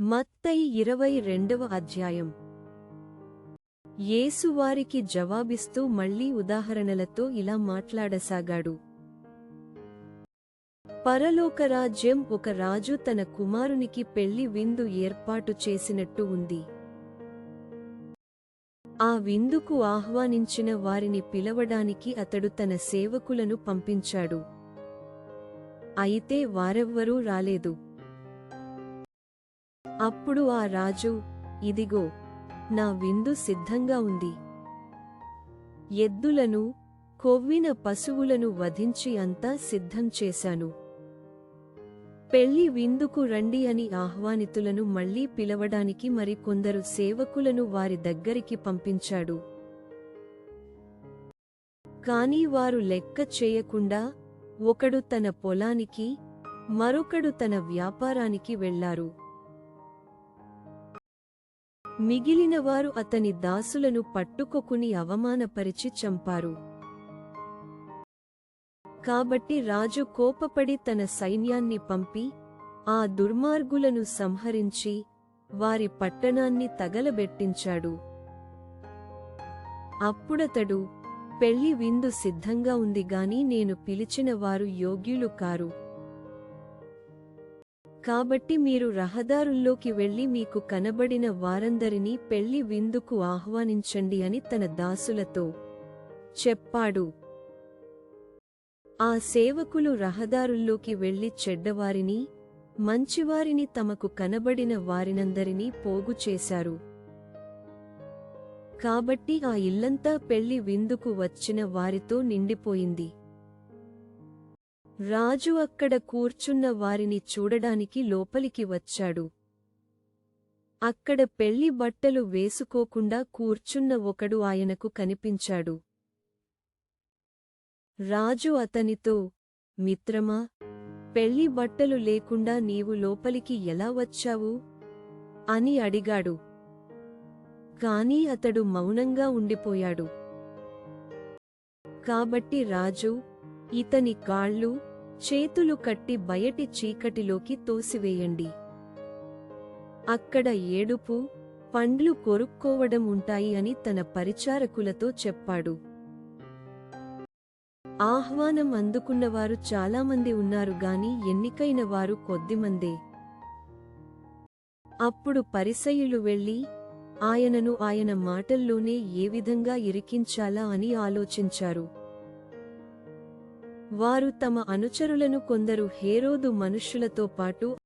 మత్తయి ఇరవై రెండవ అధ్యాయం. యేసువారికి జవాబిస్తూ మళ్ళీ ఉదాహరణలతో ఇలా మాట్లాడసాగాడు. పరలోకరాజ్యం ఒక రాజు తన కుమారునికి పెళ్ళి విందు ఏర్పాటు చేసినట్టు ఉంది. ఆ విందుకు ఆహ్వానించిన వారిని పిలవడానికి అతడు తన సేవకులను పంపించాడు. అయితే వారెవ్వరూ రాలేదు. అప్పుడు ఆ రాజు ఇదిగో నా విందు సిద్ధంగా ఉంది. ఎద్దులను కొవ్విన పశువులను వధించి అంతా సిద్ధం చేశాను. పెళ్ళి విందుకు రండి అని ఆహ్వానితులను మళ్ళీ పిలవడానికి మరి కొందరు సేవకులను వారి దగ్గరికి పంపించాడు. కాని వారు లెక్క చేయకుండా ఒకడు తన పొలానికి మరొకడు తన వ్యాపారానికి వెళ్ళారు మిగిలినవారు అతని దాసులను పట్టుకొకుని అవమానపరిచి చంపారు. కాబట్టి రాజు కోపపడి తన సైన్యాన్ని పంపి ఆ దుర్మార్గులను సంహరించి వారి పట్టణాన్ని తగలబెట్టించాడు. అప్పుడతడు పెళ్ళి విందు సిద్ధంగా ఉంది గాని నేను పిలిచిన వారు యోగ్యులు కారు. కాబట్టి మీరు రహదారుల్లోకి వెళ్ళి మీకు కనబడిన వారందరినీ పెళ్ళి విందుకు ఆహ్వానించండి అని తన దాసులతో చెప్పాడు. ఆ సేవకులు రహదారుల్లోకి వెళ్ళి చెడ్డవారిని మంచివారిని తమకు కనబడిన వారినందరినీ పోగు చేశారు. కాబట్టి ఆ ఇల్లంతా పెళ్ళి విందుకు వచ్చిన వారితో నిండిపోయింది. రాజు అక్కడ కూర్చున్న వారిని చూడడానికి లోపలికి వచ్చాడు. అక్కడ పెళ్ళి బట్టలు వేసుకోకుండా కూర్చున్న ఒకడు ఆయనకు కనిపించాడు. రాజు అతనితో మిత్రమా పెళ్ళి బట్టలు లేకుండా నీవు లోపలికి ఎలా వచ్చావు అని అడిగాడు. కాని అతడు మౌనంగా ఉండిపోయాడు. కాబట్టి రాజు ఇతని కాళ్ళు చేతులు కట్టి బయటి చీకటిలోకి తోసివేయండి. అక్కడ ఏడుపు పండ్లు కొరుక్కోవడం ఉంటాయి అని తన పరిచారకులతో చెప్పాడు. ఆహ్వానం అందుకున్నవారు చాలామంది ఉన్నారు గాని ఎన్నికైన వారు కొద్దిమందే. అప్పుడు పరిసయులు వెళ్ళి ఆయనను ఆయన మాటల్లోనే ఏ విధంగా ఇరికించాలా అని ఆలోచించారు. వారు తమ అనుచరులను కొందరు హేరోదు మనుష్యులతో పాటు